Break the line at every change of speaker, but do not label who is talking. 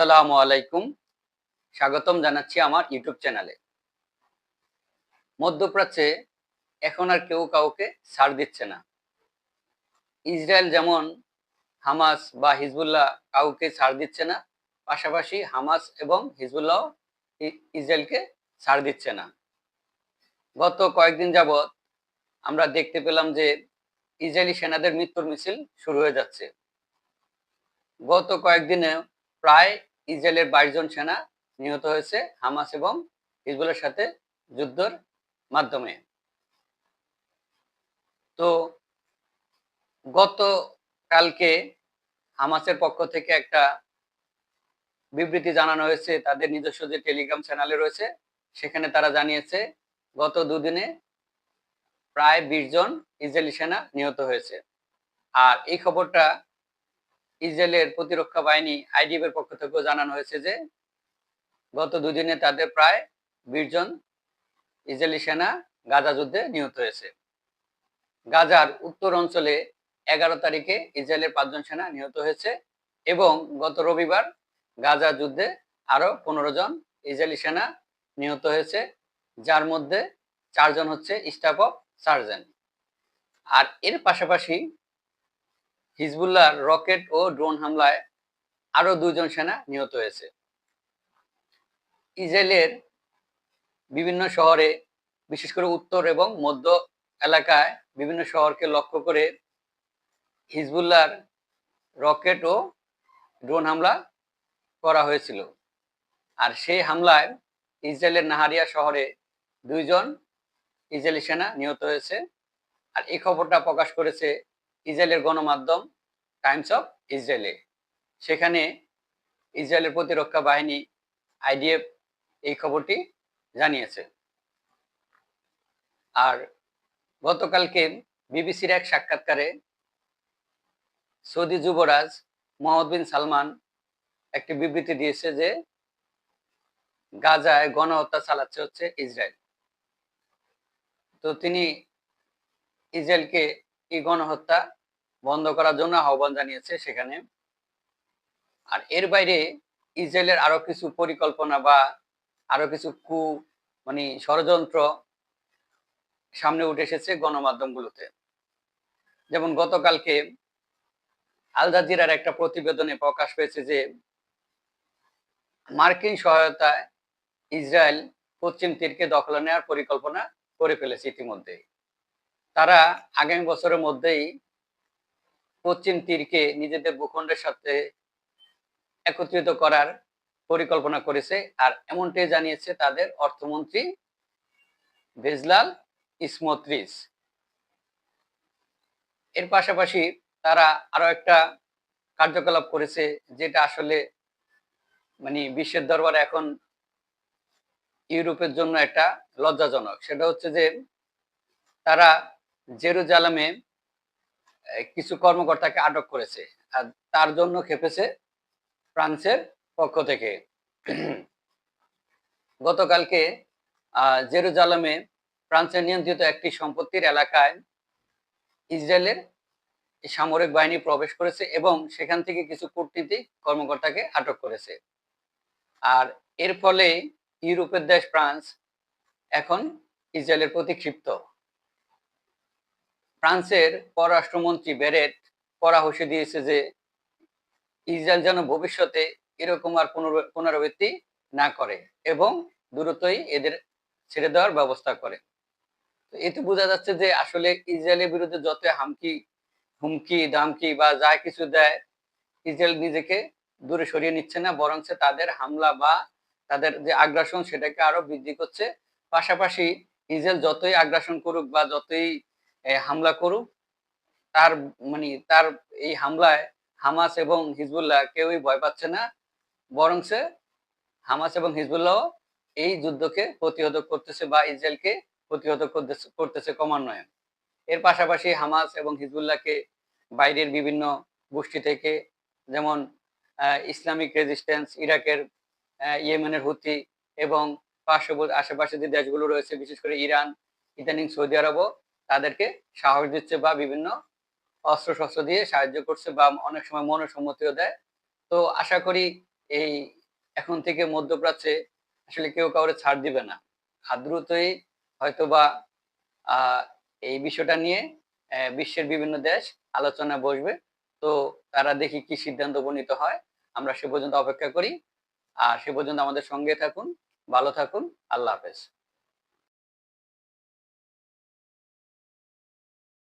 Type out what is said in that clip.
আসসালামু আলাইকুম। স্বাগতম জানাচ্ছি আমার ইউটিউব চ্যানেলে। মধ্যপ্রাচ্যে এখন আর কেউ কাউকে ছাড় দিচ্ছে না। ইসরায়েল যেমন হামাস বা হিজবুল্লাহ কাউকে ছাড় দিচ্ছে না, পাশাপাশি হামাস এবং হিজবুল্লাহ ইসরায়েলকে ছাড় দিচ্ছে না। গত কয়েকদিন যাবৎ আমরা দেখতে পেলাম যে ইসরায়েলি সেনাদের মৃত্যুর মিছিল শুরু হয়ে যাচ্ছে। গত কয়েকদিনে প্রায় ইসরায়েলের বাইশ জন সেনা নিহত হয়েছে হামাস এবং হিজবুলের সাথে যুদ্ধের মাধ্যমে। তো গত কালকে হামাসের পক্ষ থেকে একটা বিবৃতি জানানো হয়েছে, তাদের নিজস্ব যে টেলিগ্রাম চ্যানেলে রয়েছে, সেখানে তারা জানিয়েছে গত দুদিনে প্রায় বিশ জন ইসরায়েলি সেনা নিহত হয়েছে। আর এই খবরটা ইসরায়েলের প্রতিরক্ষা বাহিনী আইডিএফ এর পক্ষ থেকেও জানানো হয়েছে যে, গত দুদিনে তাদের প্রায় বিশ জন ইসরায়েলি সেনা গাজা যুদ্ধে নিহত হয়েছে। গাজার উত্তর অঞ্চলে এগারো তারিখে ইসরায়েলের পাঁচজন সেনা নিহত হয়েছে এবং গত রবিবার গাজা যুদ্ধে আরও পনেরো জন ইসরায়েলি সেনা নিহত হয়েছে, যার মধ্যে চারজন হচ্ছে স্টাফ অফ সার্জেন্ট। আর এর পাশাপাশি হিজবুল্লাহর রকেট ও ড্রোন হামলায় আরও দুজন সেনা নিহত হয়েছে। ইসরায়েলের বিভিন্ন শহরে, বিশেষ করে উত্তর এবং মধ্য এলাকায় বিভিন্ন শহরকে লক্ষ্য করে হিজবুল্লাহর রকেট ও ড্রোন হামলা করা হয়েছিল। আর সেই হামলায় ইসরায়েলের নাহারিয়া শহরে দুইজন ইসরায়েলি সেনা নিহত হয়েছে। আর এই খবরটা প্রকাশ করেছে ইসরায়েলের গণমাধ্যম টাইমস অফ ইসরায়েলে। সেখানে ইসরায়েলের প্রতিরক্ষা বাহিনী, আইডিএফ এই খবরটি জানিয়েছে। আর গতকালকে বিবিসির এক সাক্ষাৎকারে সৌদি যুবরাজ মোহাম্মদ বিন সালমান একটি বিবৃতি দিয়েছে যে গাজায় গণহত্যা চালাচ্ছে হচ্ছে ইসরায়েল। তো তিনি ইসরায়েলকে এই গণহত্যা বন্ধ করার জন্য আহ্বান জানিয়েছে সেখানে। আর এর বাইরে ইসরায়েলের আরও কিছু পরিকল্পনা বা আরও কিছু কু মানে ষড়যন্ত্র সামনে উঠে এসেছে গণমাধ্যমগুলোতে। যেমন গতকালকে আল জাজিরার একটা প্রতিবেদনে প্রকাশ পেয়েছে যে, মার্কিন সহায়তায় ইসরায়েল পশ্চিম তীরকে দখলে নেওয়ার পরিকল্পনা করে ফেলেছে ইতিমধ্যে তারা আগামী বছরের মধ্যেই পশ্চিম তীরকে নিজেদের ভূখণ্ডের সাথে একত্রিত করার পরিকল্পনা করেছে আর এমনটাই জানিয়েছে তাদের অর্থমন্ত্রী ভেজলাল ইসমত্রিস। এর পাশাপাশি তারা আরও একটা কার্যকলাপ করেছে যেটা আসলে মানে বিশ্বের দরবারে এখন ইউরোপের জন্য একটা লজ্জাজনক। সেটা হচ্ছে যে তারা জেরুজালামে কিছু কর্মকর্তাকে আটক করেছে। আর তার জন্য খেপেছে ফ্রান্সের পক্ষ থেকে। গতকালকে জেরুজালামে ফ্রান্সের নিয়ন্ত্রিত একটি সম্পত্তির এলাকায় ইসরায়েলের সামরিক বাহিনী প্রবেশ করেছে এবং সেখান থেকে কিছু কূটনীতিক কর্মকর্তাকে আটক করেছে। আর এর ফলে ইউরোপের দেশ ফ্রান্স এখন ইসরায়েলের প্রতি ক্ষিপ্ত। ফ্রান্সের পররাষ্ট্রমন্ত্রী বেরেট করা হুঁশে দিয়েছে যে ইসরায়েল যেন ভবিষ্যতে এরকম আর পুনরাবৃত্তি না করে এবং দ্রুতই এদের ছেড়ে দেওয়ার ব্যবস্থা করে। এতে বোঝা যাচ্ছে যে আসলে ইসরায়েলের বিরুদ্ধে যত হামকি, হুমকি, দামকি বা যা কিছু দেয়, ইসরায়েল নিজেকে দূরে সরিয়ে নিচ্ছে না বরং তাদের হামলা বা তাদের যে আগ্রাসন সেটাকে আরও বৃদ্ধি করছে। পাশাপাশি ইসরায়েল যতই আগ্রাসন করুক বা যতই হামলা করুক, তার মানে তার এই হামলায় হামাস এবং হিজবুল্লাহ কেউই ভয় পাচ্ছে না, বরং সে হামাস এবং হিজবুল্লাহ এই যুদ্ধকে প্রতিহত করতেছে বা ইসরায়েলকে প্রতিহত করতেছে ক্রমান্বয়ে। এর পাশাপাশি হামাস এবং হিজবুল্লাহকে বাইরের বিভিন্ন গোষ্ঠী থেকে যেমন ইসলামিক রেজিস্ট্যান্স, ইরাকের ইয়েমেনের হুতি এবং পার্শ্ববর্তী আশেপাশে যে দেশগুলো রয়েছে, বিশেষ করে ইরান, ইদানিং সৌদি আরবও তাদেরকে সাহস দিচ্ছে বা বিভিন্ন অস্ত্র শস্ত্র দিয়ে সাহায্য করছে বা অনেক সময় মনোসম্মতিও দেয়। তো আশা করি এই এখন থেকে মধ্যপ্রাচ্যে আসলে কেউ কাউরে ছাড় দিবে না। আর দ্রুতই হয়তোবা আহ এই বিষয়টা নিয়ে বিশ্বের বিভিন্ন দেশ আলোচনা বসবে। তো তারা দেখি কি সিদ্ধান্ত উপনীত হয়। আমরা সে পর্যন্ত অপেক্ষা করি। আর সে পর্যন্ত আমাদের সঙ্গে থাকুন, ভালো থাকুন। আল্লাহ হাফেজ।